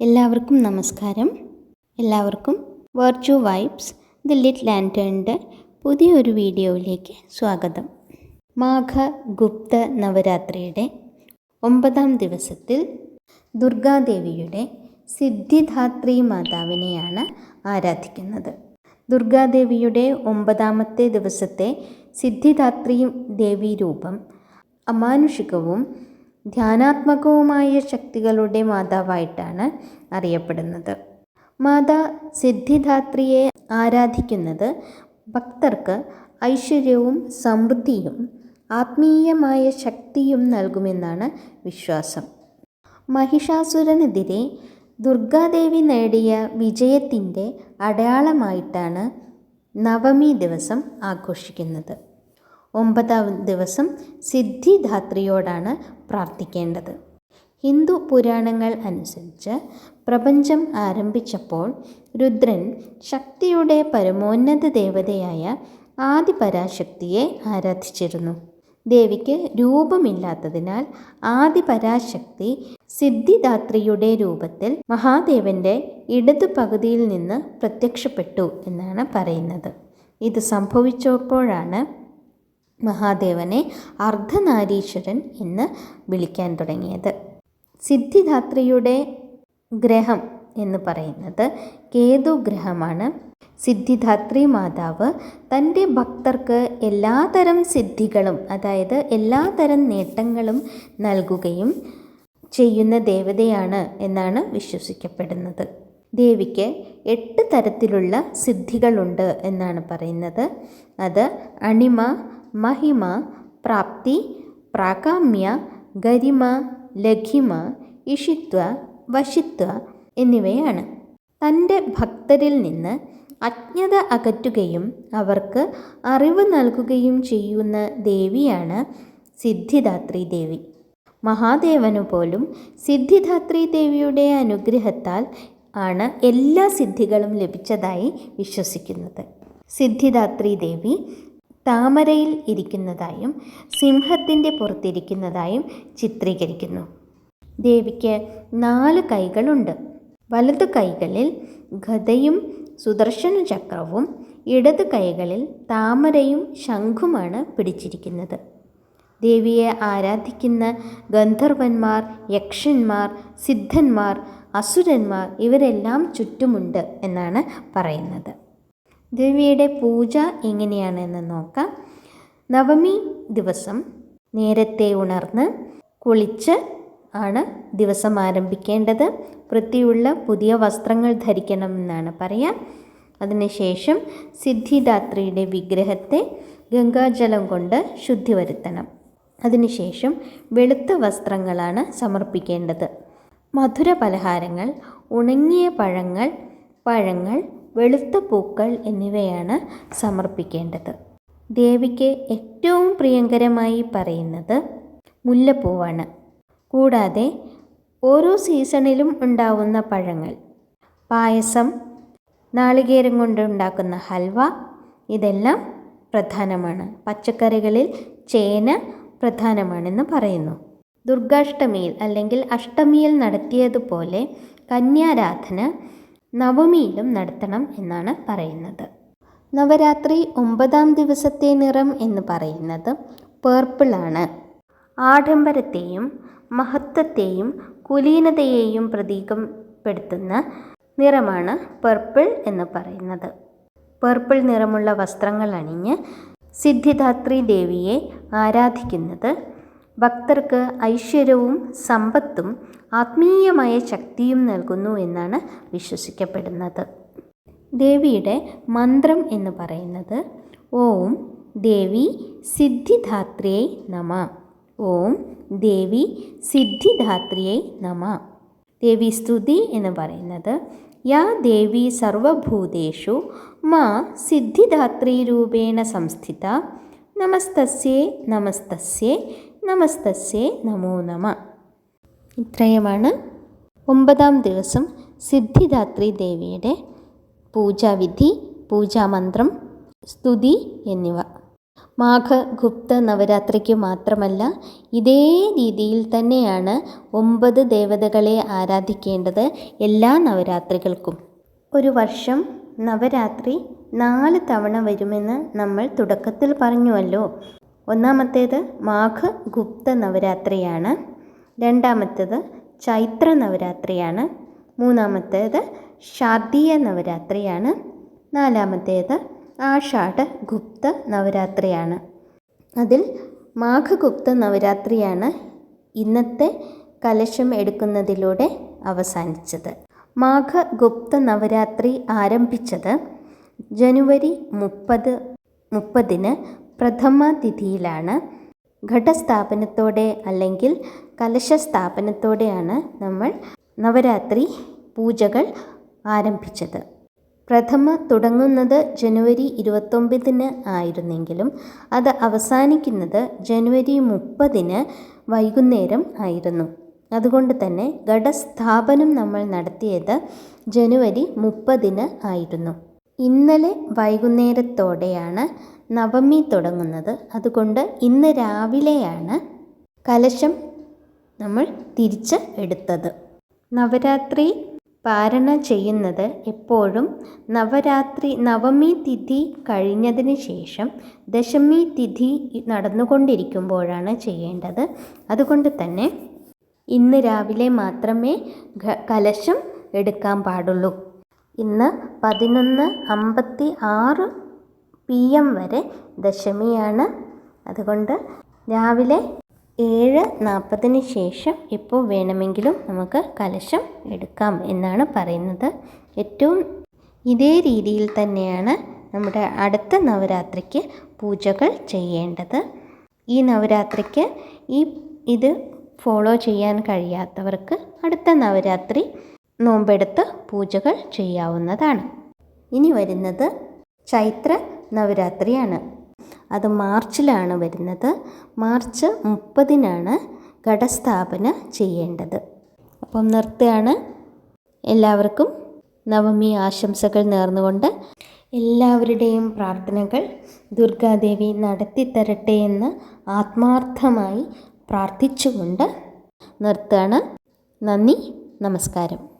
എല്ലാവർക്കും നമസ്കാരം. എല്ലാവർക്കും വെർച്വൽ വൈബ്സ് ദി ലിറ്റ് ലാന്റേണിന്റെ പുതിയൊരു വീഡിയോയിലേക്ക് സ്വാഗതം. മാഘ ഗുപ്ത നവരാത്രിയുടെ ഒമ്പതാം ദിവസത്തിൽ ദുർഗാദേവിയുടെ സിദ്ധിധാത്രി മാതാവിനെയാണ് ആരാധിക്കുന്നത്. ദുർഗാദേവിയുടെ ഒമ്പതാമത്തെ ദിവസത്തെ സിദ്ധിദാത്രി ദേവി രൂപം അമാനുഷികവും ധ്യാനാത്മകവുമായ ശക്തികളുടെ മാതാവായിട്ടാണ് അറിയപ്പെടുന്നത്. മാതാ സിദ്ധിദാത്രിയെ ആരാധിക്കുന്നത് ഭക്തർക്ക് ഐശ്വര്യവും സമൃദ്ധിയും ആത്മീയമായ ശക്തിയും നൽകുമെന്നാണ് വിശ്വാസം. മഹിഷാസുരനെതിരെ ദുർഗാദേവി നേടിയ വിജയത്തിന്റെ അടയാളമായിട്ടാണ് നവമി ദിവസം ആഘോഷിക്കുന്നത്. ഒമ്പതാം ദിവസം സിദ്ധിദാത്രിയോടാണ് പ്രാർത്ഥിക്കേണ്ടത്. ഹിന്ദു പുരാണങ്ങൾ അനുസരിച്ച് പ്രപഞ്ചം ആരംഭിച്ചപ്പോൾ രുദ്രൻ ശക്തിയുടെ പരമോന്നത ദേവതയായ ആദിപരാശക്തിയെ ആരാധിച്ചിരുന്നു. ദേവിക്ക് രൂപമില്ലാത്തതിനാൽ ആദിപരാശക്തി സിദ്ധിദാത്രിയുടെ രൂപത്തിൽ മഹാദേവന്റെ ഇടതു പകുതിയിൽ നിന്ന് പ്രത്യക്ഷപ്പെട്ടു എന്നാണ് പറയുന്നത്. ഇത് സംഭവിച്ചപ്പോഴാണ് മഹാദേവനെ അർദ്ധനാരീശ്വരൻ എന്ന് വിളിക്കാൻ തുടങ്ങിയത്. സിദ്ധിദാത്രിയുടെ ഗ്രഹം എന്ന് പറയുന്നത് കേതു ഗ്രഹമാണ്. സിദ്ധിദാത്രി മാതാവ് തന്റെ ഭക്തർക്ക് എല്ലാതരം സിദ്ധികളും അതായത് എല്ലാതരം നേട്ടങ്ങളും നൽകുകയും ചെയ്യുന്ന ദേവതയാണ് എന്നാണ് വിശ്വസിക്കപ്പെടുന്നത്. ദേവിക്ക് എട്ട് തരത്തിലുള്ള സിദ്ധികളുണ്ട് എന്നാണ് പറയുന്നത്. അത് അണിമ മഹിമ പ്രാപ്തി പ്രാകാമ്യ ഗരിമ ലഘിമ ഇഷിത്വ വശിത്വ എന്നിവയാണ്. തന്റെ ഭക്തരിൽ നിന്ന് അജ്ഞത അകറ്റുകയും അവർക്ക് അറിവ് നൽകുകയും ചെയ്യുന്ന ദേവിയാണ് സിദ്ധിദാത്രി ദേവി. മഹാദേവനു പോലും സിദ്ധിദാത്രി ദേവിയുടെ അനുഗ്രഹത്താൽ ആണ് എല്ലാ സിദ്ധികളും ലഭിച്ചതായി വിശ്വസിക്കുന്നത്. സിദ്ധിദാത്രി ദേവി താമരയിൽ ഇരിക്കുന്നതായും സിംഹത്തിന്റെ പുറത്തിരിക്കുന്നതായും ചിത്രീകരിക്കുന്നു. ദേവിക്ക് നാല് കൈകളുണ്ട്. വലതു കൈകളിൽ ഗതയും സുദർശന ചക്രവും ഇടത് കൈകളിൽ താമരയും ശംഖുമാണ് പിടിച്ചിരിക്കുന്നത്. ദേവിയെ ആരാധിക്കുന്ന ഗന്ധർവന്മാർ യക്ഷന്മാർ സിദ്ധന്മാർ അസുരന്മാർ ഇവരെല്ലാം ചുറ്റുമുണ്ട് എന്നാണ് പറയുന്നത്. ദേവിയുടെ പൂജ എങ്ങനെയാണെന്ന് നോക്കാം. നവമി ദിവസം നേരത്തെ ഉണർന്ന് കുളിച്ച് ആണ് ദിവസം ആരംഭിക്കേണ്ടത്. വൃത്തിയുള്ള പുതിയ വസ്ത്രങ്ങൾ ധരിക്കണമെന്നാണ് പറയാം. അതിനുശേഷം സിദ്ധിദാത്രിയുടെ വിഗ്രഹത്തെ ഗംഗാജലം കൊണ്ട് ശുദ്ധി വരുത്തണം. അതിനുശേഷം വെളുത്ത വസ്ത്രങ്ങളാണ് സമർപ്പിക്കേണ്ടത്. മധുര പലഹാരങ്ങൾ ഉണങ്ങിയ പഴങ്ങൾ പഴങ്ങൾ വെളുത്ത പൂക്കൾ എന്നിവയാണ് സമർപ്പിക്കേണ്ടത്. ദേവിക്ക് ഏറ്റവും പ്രിയങ്കരമായി പറയുന്നത് മുല്ലപ്പൂവാണ്. കൂടാതെ ഓരോ സീസണിലും ഉണ്ടാവുന്ന പഴങ്ങൾ പായസം നാളികേരം കൊണ്ടുണ്ടാക്കുന്ന ഹൽവ ഇതെല്ലാം പ്രധാനമാണ്. പച്ചക്കറികളിൽ ചേന പ്രധാനമാണെന്ന് പറയുന്നു. ദുർഗാഷ്ടമിയിൽ അല്ലെങ്കിൽ അഷ്ടമിയിൽ നടത്തിയതുപോലെ കന്യാരാധന നവമിയിലും നടത്തണം എന്നാണ് പറയുന്നത്. നവരാത്രി ഒമ്പതാം ദിവസത്തെ നിറം എന്ന് പറയുന്നത് പേർപ്പിളാണ്. ആഡംബരത്തെയും മഹത്വത്തെയും കുലീനതയെയും പ്രതീകപ്പെടുത്തുന്ന നിറമാണ് പർപ്പിൾ എന്ന് പറയുന്നത്. പർപ്പിൾ നിറമുള്ള വസ്ത്രങ്ങൾ അണിഞ്ഞ് സിദ്ധിദാത്രി ദേവിയെ ആരാധിക്കുന്നത് ഭക്തർക്ക് ഐശ്വര്യവും സമ്പത്തും ആത്മീയമായ ശക്തിയും നൽകുന്നു എന്നാണ് വിശ്വസിക്കപ്പെടുന്നത്. ദേവിയുടെ മന്ത്രം എന്ന് പറയുന്നത് ഓം ദേവി സിദ്ധിധാത്രിയെ നമ. ഓം ദേവി സിദ്ധിധാത്രിയെ നമ. ദേവി സ്തുതി എന്ന് പറയുന്നത് യാ ദേവി സർവഭൂതേഷു മാ സിദ്ധിദാത്രി രൂപേണ സംസ്ഥിത. നമസ്തസ്യേ നമസ്തസ്യേ നമസ്തസ്യേ നമോ നമ. ഇത്രയുമാണ് ഒമ്പതാം ദിവസം സിദ്ധിദാത്രി ദേവിയുടെ പൂജാവിധി പൂജാമന്ത്രം സ്തുതി എന്നിവ. മാഘഗുപ്ത നവരാത്രിക്ക് മാത്രമല്ല ഇതേ രീതിയിൽ തന്നെയാണ് ഒമ്പത് ദേവതകളെ ആരാധിക്കേണ്ടത് എല്ലാ നവരാത്രികൾക്കും. ഒരു വർഷം നവരാത്രി നാല് തവണ വരുമെന്ന് നമ്മൾ തുടക്കത്തിൽ പറഞ്ഞുവല്ലോ. ഒന്നാമത്തേത് മാഘ ഗുപ്ത നവരാത്രിയാണ്. രണ്ടാമത്തേത് ചൈത്ര നവരാത്രിയാണ്. മൂന്നാമത്തേത് ശാദീയ നവരാത്രിയാണ്. നാലാമത്തേത് ആഷാഢ ഗുപ്ത നവരാത്രിയാണ്. അതിൽ മാഘഗുപ്ത നവരാത്രിയാണ് ഇന്നത്തെ കലശം എടുക്കുന്നതിലൂടെ അവസാനിച്ചത്. മാഘഗുപ്ത നവരാത്രി ആരംഭിച്ചത് ജനുവരി മുപ്പത് മുപ്പതിന് പ്രഥമ തിഥിയിലാണ് ഘടസ്ഥാപനത്തോടെ അല്ലെങ്കിൽ കലശസ്ഥാപനത്തോടെയാണ് നമ്മൾ നവരാത്രി പൂജകൾ ആരംഭിച്ചത്. പ്രഥമ തുടങ്ങുന്നത് ജനുവരി ഇരുപത്തൊമ്പതിന് ആയിരുന്നെങ്കിലും അത് അവസാനിക്കുന്നത് ജനുവരി മുപ്പതിന് വൈകുന്നേരം ആയിരുന്നു. അതുകൊണ്ട് തന്നെ ഘടസ്ഥാപനം നമ്മൾ നടത്തിയത് ജനുവരി മുപ്പതിന് ആയിരുന്നു. ഇന്നലെ വൈകുന്നേരത്തോടെയാണ് നവമി തുടങ്ങുന്നത്. അതുകൊണ്ട് ഇന്ന് രാവിലെയാണ് കലശം നമ്മൾ തിരിച്ച് എടുത്തത്. നവരാത്രി പാരണ ചെയ്യുന്നത് എപ്പോഴും നവരാത്രി നവമി തിഥി കഴിഞ്ഞതിന് ശേഷം ദശമി തിഥി നടന്നുകൊണ്ടിരിക്കുമ്പോഴാണ് ചെയ്യേണ്ടത്. അതുകൊണ്ട് തന്നെ ഇന്ന് രാവിലെ മാത്രമേ കലശം എടുക്കാൻ പാടുള്ളൂ. ഇന്ന് പതിനൊന്ന് അമ്പത്തി ആറ് പി എം വരെ ദശമിയാണ്. അതുകൊണ്ട് രാവിലെ ഏഴ് നാൽപ്പതിന് ശേഷം എപ്പോൾ വേണമെങ്കിലും നമുക്ക് കലശം എടുക്കാം എന്നാണ് പറയുന്നത്. ഏറ്റവും ഇതേ രീതിയിൽ തന്നെയാണ് നമ്മുടെ അടുത്ത നവരാത്രിക്ക് പൂജകൾ ചെയ്യേണ്ടത്. ഈ നവരാത്രിക്ക് ഈ ഇത് ഫോളോ ചെയ്യാൻ കഴിയാത്തവർക്ക് അടുത്ത നവരാത്രി നോമ്പെടുത്ത് പൂജകൾ ചെയ്യാവുന്നതാണ്. ഇനി വരുന്നത് ചൈത്ര നവരാത്രിയാണ്. അത് മാർച്ചിലാണ് വരുന്നത്. മാർച്ച് മുപ്പതിനാണ് ഘടസ്ഥാപന ചെയ്യേണ്ടത്. അപ്പം നിർത്തുകയാണ്. എല്ലാവർക്കും നവമി ആശംസകൾ നേർന്നുകൊണ്ട് എല്ലാവരുടെയും പ്രാർത്ഥനകൾ ദുർഗാദേവി നടത്തിത്തരട്ടെ എന്ന് ആത്മാർത്ഥമായി പ്രാർത്ഥിച്ചുകൊണ്ട് നിർത്തുകയാണ്. നന്ദി നമസ്കാരം.